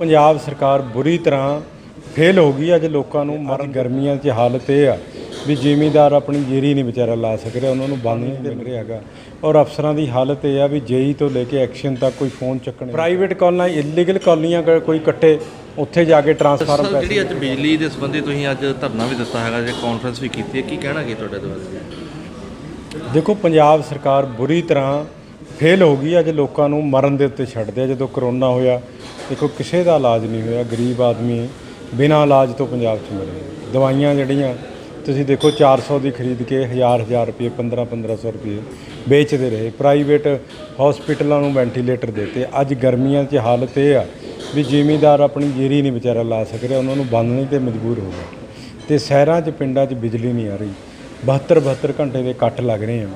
ਪੰਜਾਬ ਸਰਕਾਰ ਬੁਰੀ ਤਰ੍ਹਾਂ ਫੇਲ ਹੋ ਗਈ ਅੱਜ ਲੋਕਾਂ ਨੂੰ ਮਰਨ ਗਰਮੀਆਂ 'ਚ ਹਾਲਤ ਇਹ ਆ ਵੀ ਜ਼ਿਮੀਂਦਾਰ ਆਪਣੀ ਜੀਰੀ ਨਹੀਂ ਵਿਚਾਰਾ ਲਾ ਸਕ ਰਿਹਾ ਉਹਨਾਂ ਨੂੰ ਬੰਦ ਨਹੀਂ ਮਿਲ ਰਿਹਾ ਹੈਗਾ। ਔਰ ਅਫਸਰਾਂ ਦੀ ਹਾਲਤ ਇਹ ਆ ਵੀ ਜੇਈ ਤੋਂ ਲੈ ਕੇ ਐਕਸ਼ਨ ਤੱਕ ਕੋਈ ਫੋਨ ਚੱਕਣ ਪ੍ਰਾਈਵੇਟ ਕਾਲਾਂ ਇਲੀਗਲ ਕਾਲੀਆਂ ਕੋਈ ਕੱਟੇ ਉੱਥੇ ਜਾ ਕੇ ਟਰਾਂਸਫਾਰਮ ਸਰ ਜਿਹੜੀ ਅੱਜ ਬਿਜਲੀ ਦੇ ਸੰਬੰਧੀ ਤੁਸੀਂ ਅੱਜ ਧਰਨਾ ਵੀ ਦਿੱਤਾ ਹੈਗਾ ਜੇ ਕਾਨਫਰੰਸ ਵੀ ਕੀਤੀ ਹੈ ਕੀ ਕਹਿਣਾ ਕੀ ਤੁਹਾਡੇ ਦੇ ਬਾਰੇ ਦੇਖੋ ਪੰਜਾਬ ਸਰਕਾਰ ਬੁਰੀ ਤਰ੍ਹਾਂ ਫੇਲ ਹੋ ਗਈ ਅੱਜ ਲੋਕਾਂ ਨੂੰ ਮਰਨ ਦੇ ਉੱਤੇ ਛੱਡਦੇ ਆ। ਜਦੋਂ ਕਰੋਨਾ ਹੋਇਆ ਦੇਖੋ, ਕਿਸੇ ਦਾ ਇਲਾਜ ਨਹੀਂ ਹੋਇਆ, ਗਰੀਬ ਆਦਮੀ ਬਿਨਾਂ ਇਲਾਜ ਤੋਂ ਪੰਜਾਬ 'ਚ ਮਰੇ। ਦਵਾਈਆਂ ਜਿਹੜੀਆਂ, ਤੁਸੀਂ ਦੇਖੋ 400 ਦੀ ਖਰੀਦ ਕੇ 1000 1000 ਰੁਪਏ 15 1500 ਰੁਪਏ ਵੇਚਦੇ ਰਹੇ। ਪ੍ਰਾਈਵੇਟ ਹਸਪੀਟਲਾਂ ਨੂੰ ਵੈਂਟੀਲੇਟਰ ਦਿੱਤੇ। ਅੱਜ ਗਰਮੀਆਂ 'ਚ ਹਾਲਤ ਇਹ ਆ ਵੀ ਜ਼ਿਮੀਦਾਰ ਆਪਣੀ ਜੀਰੀ ਨਹੀਂ ਵਿਚਾਰਾ ਲਾ ਸਕ ਰਿਹਾ, ਉਹਨਾਂ ਨੂੰ ਬੰਨ੍ਹਣੇ ਤੇ ਮਜਬੂਰ ਹੋ ਗਿਆ। ਤੇ ਸ਼ਹਿਰਾਂ 'ਚ, ਪਿੰਡਾਂ 'ਚ ਬਿਜਲੀ ਨਹੀਂ ਆ ਰਹੀ। 72 72 ਘੰਟੇ ਦੇ ਕੱਟ ਲੱਗ ਰਹੇ ਆ।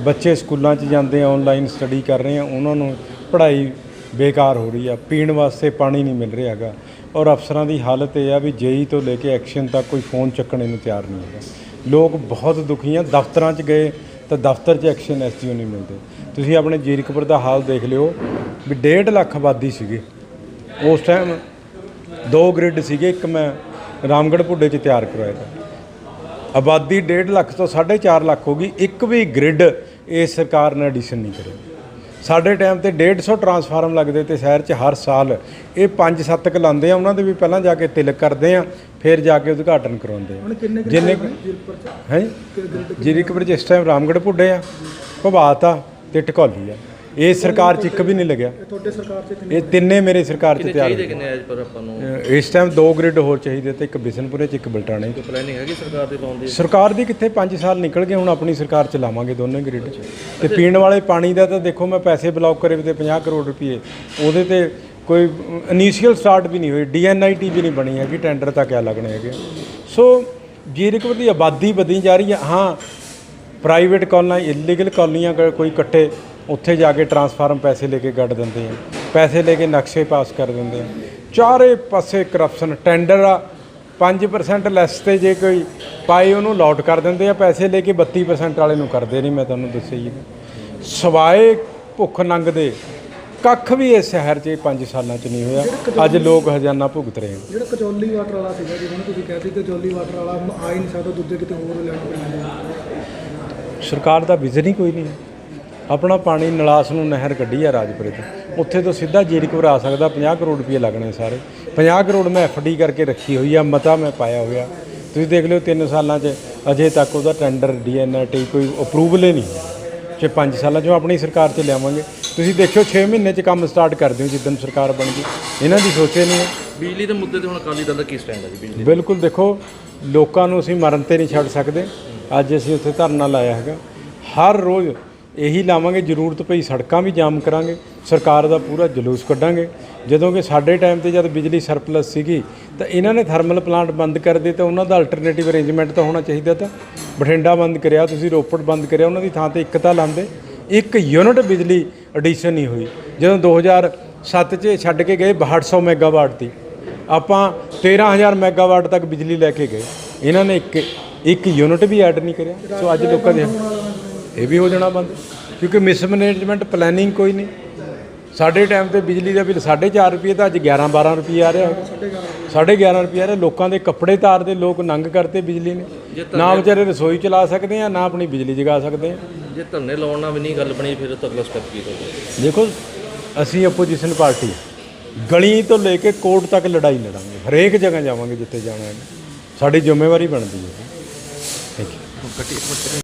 ਬੱਚੇ ਸਕੂਲਾਂ 'ਚ ਜਾਂਦੇ ਆ ਆਨਲਾਈਨ ਸਟੱਡੀ ਕਰ ਰਹੇ ਆ। ਉਹਨਾਂ ਨੂੰ ਪੜ੍ਹਾਈ ਬੇਕਾਰ ਹੋ ਰਹੀ ਆ, ਪੀਣ ਵਾਸਤੇ ਪਾਣੀ ਨਹੀਂ ਮਿਲ ਰਿਹਾ ਹੈਗਾ। ਔਰ ਅਫਸਰਾਂ ਦੀ ਹਾਲਤ ਇਹ ਆ ਵੀ ਜੇਈ ਤੋਂ ਲੈ ਕੇ ਐਕਸ਼ਨ ਤੱਕ ਕੋਈ ਫੋਨ ਚੱਕਣੇ ਨੂੰ ਤਿਆਰ ਨਹੀਂ ਹੈਗਾ। ਲੋਕ ਬਹੁਤ ਦੁਖੀ ਆ, ਦਫ਼ਤਰਾਂ 'ਚ ਗਏ ਤਾਂ ਦਫ਼ਤਰ 'ਚ ਐਕਸ਼ਨ ਐਸਟੀਓ ਨਹੀਂ ਮਿਲਦੇ। ਤੁਸੀਂ ਆਪਣੇ ਜੀਰਕਪੁਰ ਦਾ ਹਾਲ ਦੇਖ ਲਿਓ ਵੀ 1.5 ਲੱਖ ਆਬਾਦੀ ਸੀਗੀ। ਉਸ ਟਾਈਮ ਦੋ ਗ੍ਰਿਡ ਸੀਗੇ, ਇੱਕ ਮੈਂ ਰਾਮਗੜ੍ਹ ਪੁੱਡੇ 'ਚ ਤਿਆਰ ਕਰਵਾਇਆ ਤਾ। ਆਬਾਦੀ 1.5 ਲੱਖ ਤੋਂ 4.5 ਲੱਖ ਹੋ ਗਈ, ਇੱਕ ਵੀ ਗ੍ਰਿਡ ਇਸ ਸਰਕਾਰ ਨੇ ਐਡੀਸ਼ਨ ਨਹੀਂ ਕਰਿਆ। ਸਾਡੇ ਟਾਈਮ ਤੇ 150 ਟਰਾਂਸਫਾਰਮ ਲੱਗਦੇ ਤੇ ਸ਼ਹਿਰ 'ਚ ਹਰ ਸਾਲ। ਇਹ 5-7 ਕ ਲਾਉਂਦੇ ਆ ਉਹਨਾਂ ਦੇ ਵੀ ਪਹਿਲਾਂ ਜਾ ਕੇ ਤਿਲਕ ਕਰਦੇ ਆ ਫਿਰ ਜਾ ਕੇ ਉਦਘਾਟਨ ਕਰਾਉਂਦੇ ਆ। ਜਿੰਨੇ ਹੈ ਜੀਰੀਕਪੁਰ 'ਚ? ਇਸ ਟਾਈਮ ਰਾਮਗੜ੍ਹ ਪੁੱਡੇ ਆ ਭਵਾਤ ਆ ਤੇ ਢਕੌਲੀ ਆ। ਇਹ ਸਰਕਾਰ 'ਚ ਇੱਕ ਵੀ ਨਹੀਂ ਲੱਗਿਆ। ਤੁਹਾਡੇ ਸਰਕਾਰ 'ਚ ਕਿੰਨੇ ਇਹ ਤਿੰਨੇ ਮੇਰੇ ਸਰਕਾਰ 'ਚ ਕਿੰਨੇ ਤਿਆਰ ਚਾਹੀਦੇ ਕਿੰਨੇ ਅੱਜ ਪਰ ਆਪਾਂ ਨੂੰ? ਇਸ ਟਾਈਮ ਦੋ ਗ੍ਰਿਡ ਹੋਰ ਚਾਹੀਦੇ ਤੇ ਇੱਕ ਬਿਸ਼ਨਪੁਰੇ 'ਚ ਇੱਕ ਬਲਟਾਣੇ 'ਚ। ਪਲੈਨਿੰਗ ਹੈਗੀ ਸਰਕਾਰ ਦੀ ਲਾਉਣ ਦੀ? ਸਰਕਾਰ ਦੀ ਕਿੱਥੇ 5 ਸਾਲ ਨਿਕਲ ਗਏ ਹੁਣ ਆਪਣੀ ਸਰਕਾਰ ਚਲਾਵਾਂਗੇ ਦੋਨੇ ਗ੍ਰਿਡ ਤੇ ਪੀਣ ਵਾਲੇ ਪਾਣੀ ਦਾ ਤਾਂ ਦੇਖੋ ਮੈਂ ਪੈਸੇ ਬਲੌਕ ਕਰੇ ਵੀ ਤੇ 50 ਕਰੋੜ ਰੁਪਏ। ਉਹਦੇ ਤੇ ਕੋਈ ਇਨੀਸ਼ੀਅਲ ਸਟਾਰਟ ਵੀ ਨਹੀਂ ਹੋਈ ਡੀਐਨਆਈਟੀ ਵੀ ਨਹੀਂ ਬਣੀ ਹੈਗੀ ਟੈਂਡਰ ਤਾਂ ਕਿਆ ਲੱਗਣੇ ਹੈਗੇ। ਸੋ ਜੀਰਕਪੁਰ ਦੀ ਆਬਾਦੀ ਵਧੀ ਜਾ ਰਹੀ ਹੈ ਹਾਂ ਪ੍ਰਾਈਵੇਟ ਕਾਲਾਂ ਇਲੀਗਲ ਕਾਲੀਆਂ ਕ- ਕੋਈ ਕੱਟੇ ਉੱਥੇ ਜਾ ਕੇ ਟਰਾਂਸਫਾਰਮ ਪੈਸੇ ਲੈ ਕੇ ਗੱਡ ਦਿੰਦੇ ਆ। ਪੈਸੇ ਲੈ ਕੇ ਨਕਸ਼ੇ ਪਾਸ ਕਰ ਦਿੰਦੇ ਆ। ਚਾਰੇ ਪਾਸੇ ਕਰਪਸ਼ਨ ਟੈਂਡਰ ਆ। 5% ਲੈਸ ਤੇ ਜੇ ਕੋਈ ਪਾਏ ਉਹਨੂੰ ਲੋਟ ਕਰ ਦਿੰਦੇ ਆ। ਪੈਸੇ ਲੈ ਕੇ 32% ਵਾਲੇ ਨੂੰ ਕਰਦੇ ਨਹੀਂ ਮੈਂ ਤੁਹਾਨੂੰ ਦੱਸਿਆ ਜੀ ਸਵਾਏ ਭੁੱਖ ਨੰਗਦੇ। ਕੱਖ ਵੀ ਇਸ ਸ਼ਹਿਰ 'ਚ 5 ਸਾਲਾਂ 'ਚ ਨਹੀਂ ਹੋਇਆ। ਅੱਜ ਲੋਕ ਹਜ਼ਾਨਾ ਭੁਗਤ ਰਹੇ ਹਨ ਜਿਹੜਾ ਕਚੌਲੀ ਵਾਟਰ ਵਾਲਾ ਸੀਗਾ ਜਿਹਨੂੰ ਤੁਸੀਂ ਕਹਿੰਦੇ ਕਚੌਲੀ ਵਾਟਰ ਵਾਲਾ ਆ ਹੀ ਨਹੀਂ ਸਕਦਾ ਦੂਜੇ ਕਿਤੇ ਹੋਰ ਲੈਣਾ ਪੈਣਾ। ਸਰਕਾਰ ਦਾ ਵਿਜ਼ਨ ਹੀ ਕੋਈ ਨਹੀਂ ਹੈ। ਆਪਣਾ ਪਾਣੀ ਨਲਾਸ ਨੂੰ ਨਹਿਰ ਕੱਢੀ ਆ ਰਾਜਪੁਰੇ ਤੋਂ। ਉੱਥੇ ਤੋਂ ਸਿੱਧਾ ਜੀਰਕਪੁਰ ਆ ਸਕਦਾ 50 ਕਰੋੜ ਰੁਪਏ ਲੱਗਣੇ ਸਾਰੇ। 50 ਕਰੋੜ ਮੈਂ ਐਫਡੀ ਕਰਕੇ ਰੱਖੀ ਹੋਈ ਆ ਮਤਾ ਮੈਂ ਪਾਇਆ ਹੋਇਆ। ਤੁਸੀਂ ਦੇਖ ਲਿਓ 3 ਸਾਲਾਂ 'ਚ ਅਜੇ ਤੱਕ ਉਹਦਾ ਟੈਂਡਰ ਡੀਐਨਆਰਟੀ ਕੋਈ ਅਪਰੂਵਲ ਹੀ ਨਹੀਂ। ਜੇ 5 ਸਾਲਾਂ 'ਚੋਂ ਆਪਣੀ ਸਰਕਾਰ 'ਚ ਲਿਆਵਾਂਗੇ। ਤੁਸੀਂ ਦੇਖਿਓ 6 ਮਹੀਨੇ 'ਚ ਕੰਮ ਸਟਾਰਟ ਕਰ ਦਿਓ ਜਿੱਦਣ ਸਰਕਾਰ ਬਣ ਗਈ। ਇਹਨਾਂ ਦੀ ਸੋਚੇ ਨਹੀਂ ਬਿਜਲੀ ਦੇ ਮੁੱਦੇ ਤੇ ਹੁਣ ਅਕਾਲੀ ਦਲ ਦਾ ਕੀ ਸਟੈਂਡ ਹੈ ਜੀ ਬਿਜਲੀ ਬਿਲਕੁਲ ਦੇਖੋ ਲੋਕਾਂ ਨੂੰ ਅਸੀਂ ਮਰਨ ਤੇ ਨਹੀਂ ਛੱਡ ਸਕਦੇ। ਅੱਜ ਅਸੀਂ ਉੱਥੇ ਧਰਨਾ ਲਾਇਆ ਹੈਗਾ। ਹਰ ਰੋਜ਼ ਇਹੀ ਲਾਵਾਂਗੇ, ਜ਼ਰੂਰਤ ਪਈ ਸੜਕਾਂ ਵੀ ਜਾਮ ਕਰਾਂਗੇ, ਸਰਕਾਰ ਦਾ ਪੂਰਾ ਜਲੂਸ ਕੱਢਾਂਗੇ। ਜਦੋਂ ਕਿ ਸਾਡੇ ਟਾਈਮ ਤੇ ਜਦ ਬਿਜਲੀ ਸਰਪਲਸ ਸੀਗੀ, ਤਾਂ ਇਹਨਾਂ ਨੇ ਥਰਮਲ ਪਲਾਂਟ ਬੰਦ ਕਰ ਦਿੱਤੇ ਤਾਂ ਉਹਨਾਂ ਦਾ ਅਲਟਰਨੇਟਿਵ ਅਰੇਂਜਮੈਂਟ ਤਾਂ ਹੋਣਾ ਚਾਹੀਦਾ ਤਾਂ। ਬਠਿੰਡਾ ਬੰਦ ਕਰਿਆ, ਤੁਸੀਂ ਰੋਪੜ ਬੰਦ ਕਰਿਆ, ਉਹਨਾਂ ਦੀ ਥਾਂ ਤੇ ਇੱਕ ਤਾਂ ਲਾਉਂਦੇ ਇੱਕ ਯੂਨਿਟ ਬਿਜਲੀ ਐਡੀਸ਼ਨ ਨਹੀਂ ਹੋਈ। ਜਦੋਂ 2007 ਚ ਛੱਡ ਕੇ ਗਏ 6200 ਮੈਗਾਵਾਟ ਦੀ। ਆਪਾਂ 13000 ਮੈਗਾਵਾਟ ਤੱਕ ਬਿਜਲੀ ਲੈ ਕੇ ਗਏ। ਇਹਨਾਂ ਨੇ ਇੱਕ ਇੱਕ ਯੂਨਿਟ ਵੀ ਐਡ ਨਹੀਂ ਕਰਿਆ। ਸੋ ਅੱਜ ਲੋਕਾਂ ਦੇ ਇਹ ਵੀ ਹੋ ਜਾਣਾ ਬੰਦ। ਕਿਉਂਕਿ ਮਿਸਮੈਨੇਜਮੈਂਟ ਪਲੈਨਿੰਗ ਕੋਈ ਨਹੀਂ। ਸਾਡੇ ਟਾਈਮ ਤੇ ਬਿਜਲੀ ਦਾ ਬਿੱਲ 4.5 ਰੁਪਏ ਤਾਂ ਅੱਜ 11 12 ਰੁਪਏ ਆ ਰਿਹਾ। ਹੋਗਾ 11.5 ਰੁਪਏ ਆ ਰਿਹਾ। ਲੋਕਾਂ ਦੇ ਕੱਪੜੇ ਤਾਰਦੇ ਲੋਕ ਨੰਗ ਕਰਤੇ ਬਿਜਲੀ ਨੇ। ਨਾ ਵਿਚਾਰੇ ਰਸੋਈ ਚਲਾ ਸਕਦੇ ਆ ਨਾ ਆਪਣੀ ਬਿਜਲੀ ਜਗਾ ਸਕਦੇ ਆ। ਜੇ ਧਰਨੇ ਲਾਉਣ ਨਾਲ ਵੀ ਨਹੀਂ ਗੱਲ ਬਣੀ ਫਿਰ ਤਾਂ ਅਗਲਾ ਸਟੈਪ ਕੀ ਹੋਊਗਾ? ਦੇਖੋ ਅਸੀਂ ਆਪੋਜੀਸ਼ਨ ਪਾਰਟੀ। ਗਲੀ ਤੋਂ ਲੈ ਕੇ ਕੋਰਟ ਤੱਕ ਲੜਾਈ ਲੜਾਂਗੇ। ਹਰੇਕ ਜਗ੍ਹਾ ਜਾਵਾਂਗੇ ਜਿੱਥੇ ਜਾਣਾ ਹੈ। ਸਾਡੀ ਜ਼ਿੰਮੇਵਾਰੀ ਬਣਦੀ ਹੈ। Thank you